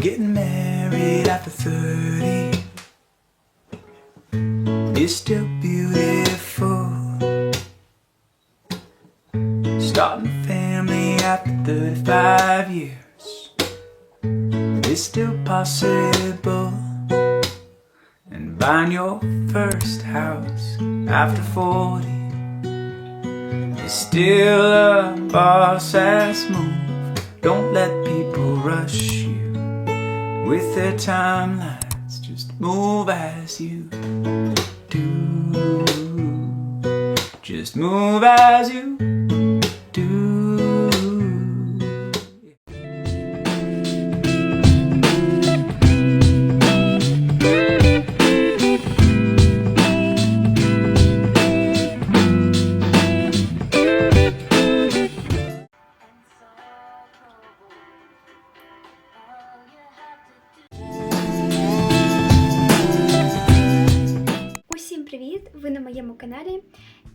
Getting married after 30 is still beautiful. Starting family after 35 years is still possible. And buying your first house after 40 is still a boss ass move. Don't let people rush with their timelines. Just move as you do. Just move as you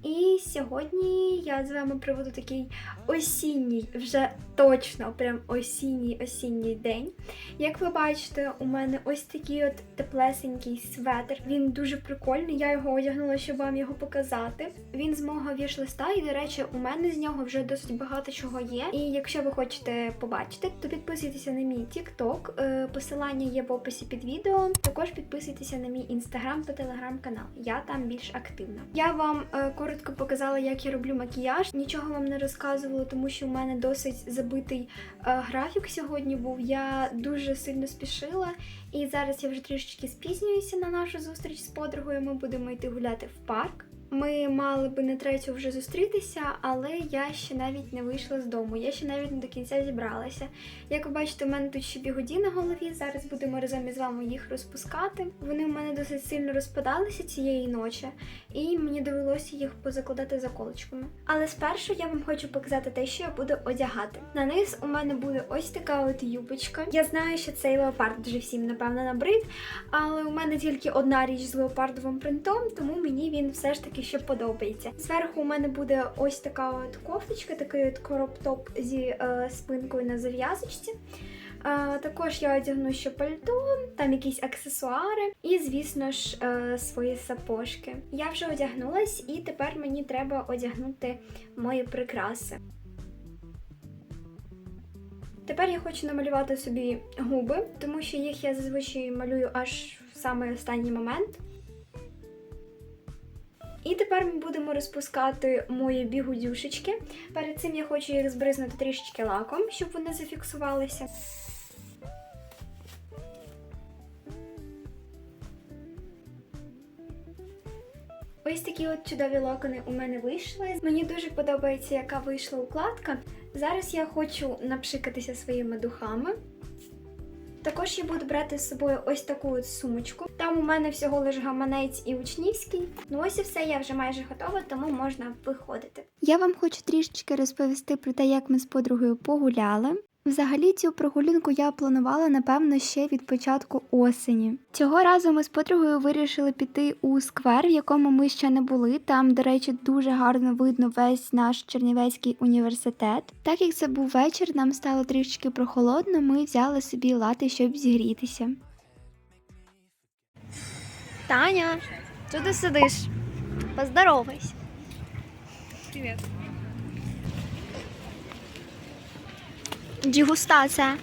І сьогодні я з вами проведу такий осінній, вже точно прям осінній осінній день. Як ви бачите, у мене ось такий от теплесенький светр. Він дуже прикольний. Я його одягнула, щоб вам його показати. Він з мого віш-листа, і, до речі, у мене з нього вже досить багато чого є. І якщо ви хочете побачити, то підписуйтеся на мій TikTok. Е, Посилання є в описі під відео. Також підписуйтеся на мій інстаграм та телеграм-канал. Я там більш активна. Я вам е, коротко показала, як я роблю макіяж. Нічого вам не розказувала, тому що у мене досить забитий е, графік сьогодні був. Я дуже сильно спішила, і зараз я вже трішечки спізнююся на нашу зустріч з подругою. Ми будемо йти гуляти в парк. Ми мали би на третю вже зустрітися, але я ще навіть не вийшла з дому. Я ще навіть не до кінця зібралася. Як ви бачите, у мене тут ще бігуді на голові. Зараз будемо разом із вами їх розпускати. Вони у мене досить сильно розпадалися цієї ночі, і мені довелося їх позакладати заколочками. Але спершу я вам хочу показати те, що я буду одягати. На низ у мене буде ось така от юбочка. Я знаю, що цей леопард вже всім напевно набрид, але у мене тільки одна річ з леопардовим принтом, тому мені він все ж таки ще подобається. Зверху у мене буде ось така от кофточка, такий от короп-топ зі е, спинкою на зав'язочці. Е, також я одягну ще пальто, там якісь аксесуари і, звісно ж, е, свої сапожки. Я вже одягнулась, і тепер мені треба одягнути мої прикраси. Тепер я хочу намалювати собі губи, тому що їх я зазвичай малюю аж в самий останній момент. І тепер ми будемо розпускати мої бігудюшечки. Перед цим я хочу їх збризнути трішечки лаком, щоб вони зафіксувалися. Ось такі от чудові локони у мене вийшли. Мені дуже подобається, яка вийшла укладка. Зараз я хочу напшикатися своїми духами. Також я буду брати з собою ось таку от сумочку. Там у мене всього лише гаманець і учнівський. Ну ось і все, я вже майже готова, тому можна виходити. Я вам хочу трішечки розповісти про те, як ми з подругою погуляли. Взагалі цю прогулянку я планувала напевно ще від початку осені. Цього разу ми з подругою вирішили піти у сквер, в якому ми ще не були. Там, до речі, дуже гарно видно весь наш Чернівецький університет. Так як це був вечір, нам стало трішки прохолодно. Ми взяли собі лати, щоб зігрітися. Таня, що ти сидиш? Поздоровайся. Привет. Дегустація.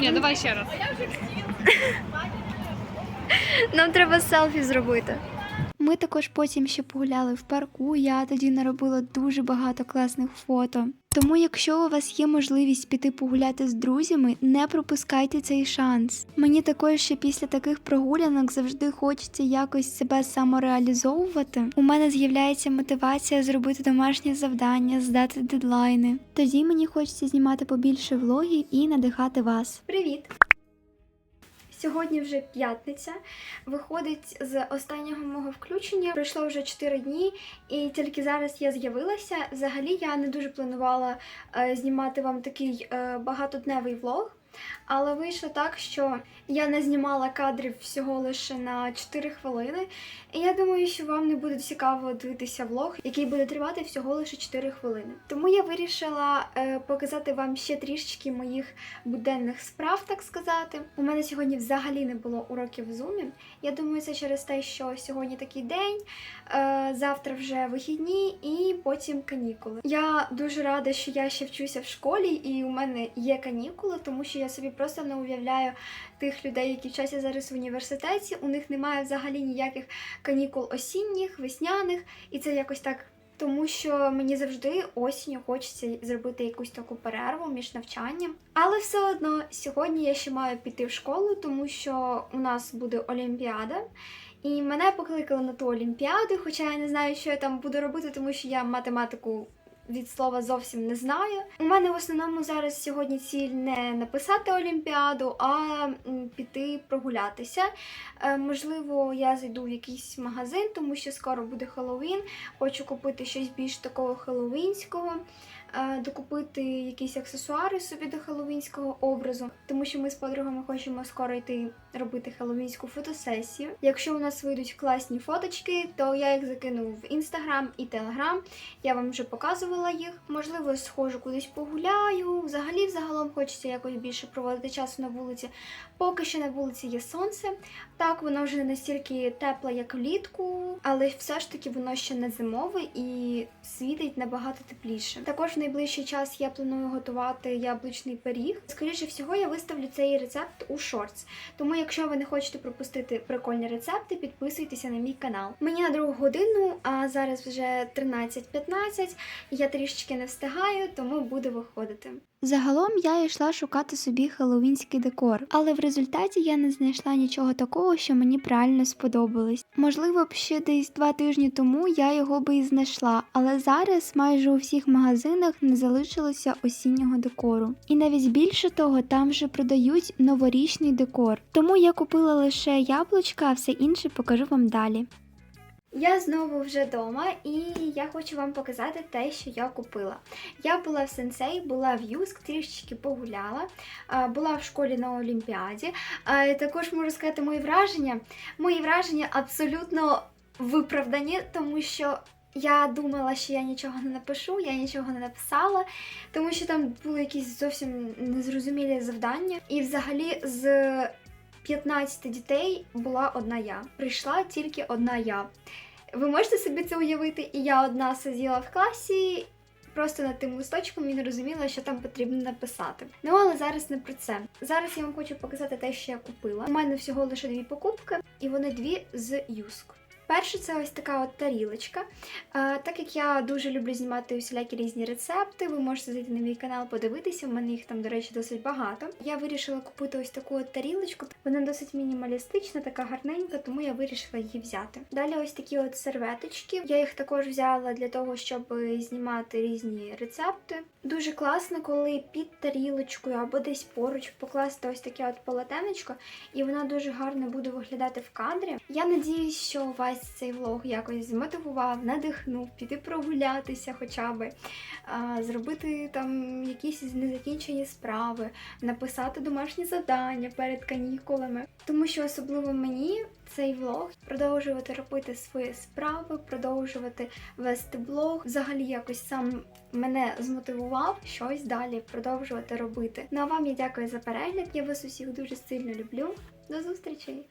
Не, давай ще раз. Нам треба селфі зробити. Ми також потім ще погуляли в парку. Я тоді наробила дуже багато класних фото. Тому, якщо у вас є можливість піти погуляти з друзями, не пропускайте цей шанс. Мені також ще після таких прогулянок завжди хочеться якось себе самореалізовувати. У мене з'являється мотивація зробити домашнє завдання, здати дедлайни. Тоді мені хочеться знімати побільше влогів і надихати вас. Привіт! Сьогодні вже п'ятниця. Виходить з останнього мого включення. Пройшло вже 4 дні, і тільки зараз я з'явилася. Взагалі я не дуже планувала е, знімати вам такий е, багатодневий влог. Але вийшло так, що я не знімала кадрів всього лише на 4 хвилини. І я думаю, що вам не буде цікаво дивитися влог, який буде тривати всього лише 4 хвилини. Тому я вирішила е, показати вам ще трішечки моїх буденних справ, так сказати. У мене сьогодні взагалі не було уроків в зумі. Я думаю, це через те, що сьогодні такий день, е, завтра вже вихідні і потім канікули. Я дуже рада, що я ще вчуся в школі, і у мене є канікули, тому що я собі просто не уявляю тих людей, які вчаться зараз в університеті. У них немає взагалі ніяких канікул осінніх, весняних, і це якось так. Тому що мені завжди осінню хочеться зробити якусь таку перерву між навчанням. Але все одно сьогодні я ще маю піти в школу, тому що у нас буде олімпіада. І мене покликали на ту олімпіаду, хоча я не знаю, що я там буду робити, тому що я математику від слова зовсім не знаю. У мене в основному зараз сьогодні ціль не написати олімпіаду, а піти прогулятися. Е, можливо, я зайду в якийсь магазин, тому що скоро буде Хеллоуін. Хочу купити щось більш такого хеллоуінського. е, Докупити якісь аксесуари собі до хеллоуінського образу, тому що ми з подругами хочемо скоро йти робити хеллоуінську фотосесію. Якщо у нас вийдуть класні фоточки, то я їх закину в інстаграм і телеграм. Я вам вже показувала їх. Можливо, схожу кудись погуляю. Взагалі, взагалом хочеться якось більше проводити часу на вулиці. Поки що на вулиці є сонце. Так, воно вже не настільки тепле, як влітку, але все ж таки воно ще не зимове і світить набагато тепліше. Також в найближчий час я планую готувати яблучний пиріг. Скоріше всього, я виставлю цей рецепт у шортс. Тому, якщо ви не хочете пропустити прикольні рецепти, підписуйтеся на мій канал. Мені на другу годину, а зараз вже 13.15, Я трішечки не встигаю, тому буду виходити. Загалом я йшла шукати собі хеллоуінський декор, але в результаті я не знайшла нічого такого, що мені б реально сподобалось. Можливо, б ще десь два тижні тому я його би і знайшла, але зараз майже у всіх магазинах не залишилося осіннього декору. І навіть більше того, там вже продають новорічний декор. Тому я купила лише яблучка, а все інше покажу вам далі. Я знову вже вдома і я хочу вам показати те, що я купила. Я була в сенсей, була в Юск, трішечки погуляла, була в школі на Олімпіаді. Також можу сказати мої враження. Мої враження абсолютно виправдані, тому що. Я думала, що я нічого не напишу, я нічого не написала, тому що там були якісь зовсім незрозумілі завдання. І взагалі з 15 дітей була одна я. Прийшла тільки одна я. Ви можете собі це уявити? І я одна сиділа в класі. Просто над тим листочком і не розуміла, що там потрібно написати. Ну але зараз не про це. Зараз я вам хочу показати те, що я купила. У мене всього лише дві покупки, і вони дві з Юск. Перше, це ось така от тарілочка. А, так як я дуже люблю знімати усілякі різні рецепти, ви можете зайти на мій канал, подивитися. У мене їх там, до речі, досить багато. Я вирішила купити ось таку от тарілочку. Вона досить мінімалістична, така гарненька, тому я вирішила її взяти. Далі ось такі от серветочки. Я їх також взяла для того, щоб знімати різні рецепти. Дуже класно, коли під тарілочкою або десь поруч покласти ось таке от полотенечко, і воно дуже гарно буде виглядати в кадрі. Я надіюсь, що у вас цей влог якось змотивував, надихнув, піти прогулятися хоча би, зробити там якісь незакінчені справи, написати домашні завдання перед канікулами. Тому що особливо мені цей влог продовжувати робити свої справи, продовжувати вести блог, взагалі якось сам мене змотивував щось далі продовжувати робити. Ну а вам я дякую за перегляд. Я вас усіх дуже сильно люблю. До зустрічей!